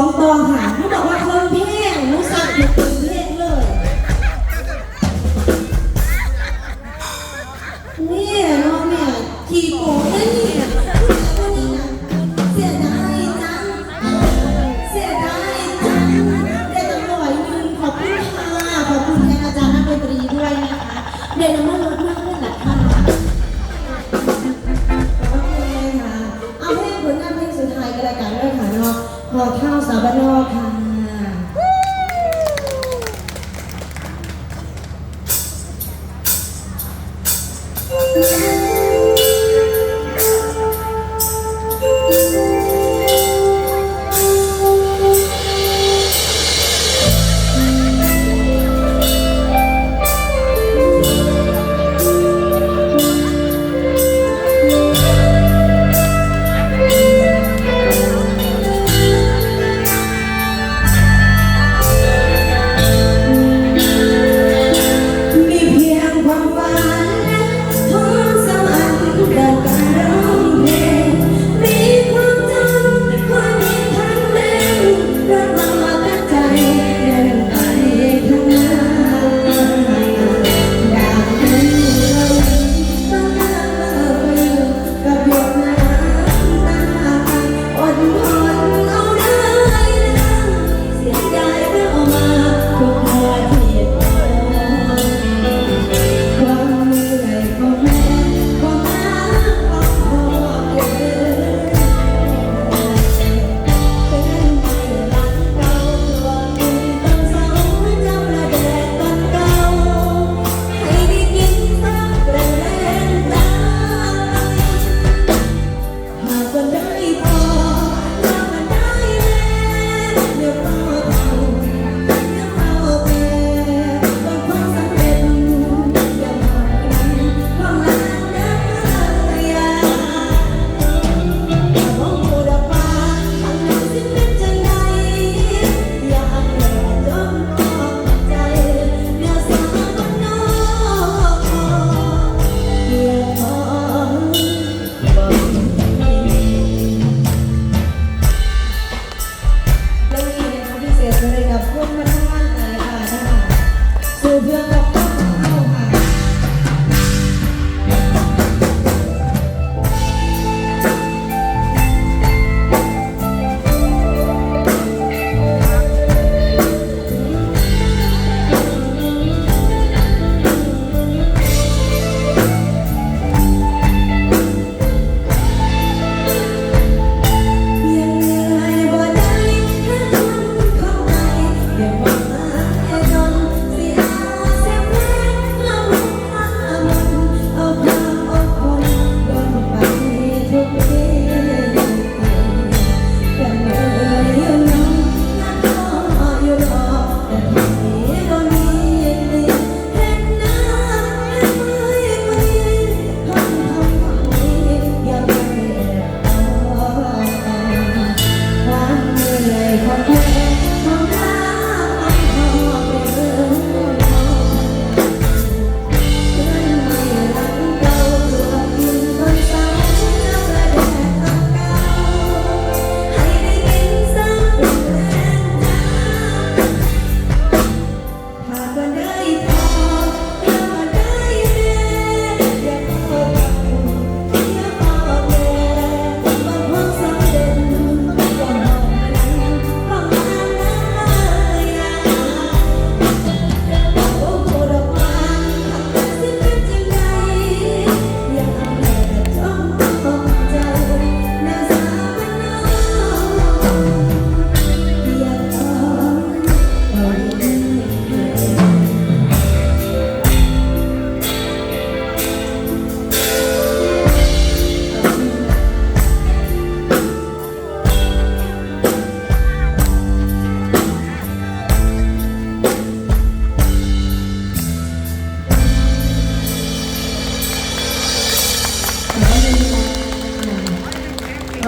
องต่อหางเขาบอกว่าคนแห้งรู้สึกถึงคนแห้งเลยเนี่ยเนาะเนี่ยขี่โป้เนี่ยเสียดายจัเสียดายจังได้ตั้งร้อยหนึ่ขอบคุณค่ะขอบคุณอาจารย์ดนตรีด้วยนะคะเดี๋ยวเรามาลดมากขึ้นนะคะโอเคค่ะเอาเพลงผลงานเพลงสุดท้ายกันละกัด้วยค่ขอ 大家好。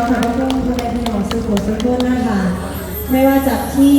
ขอบพระคุณพ่อแม่พี่น้งสุขสุขเพื่อนมาค่ะไม่ว่าจากที่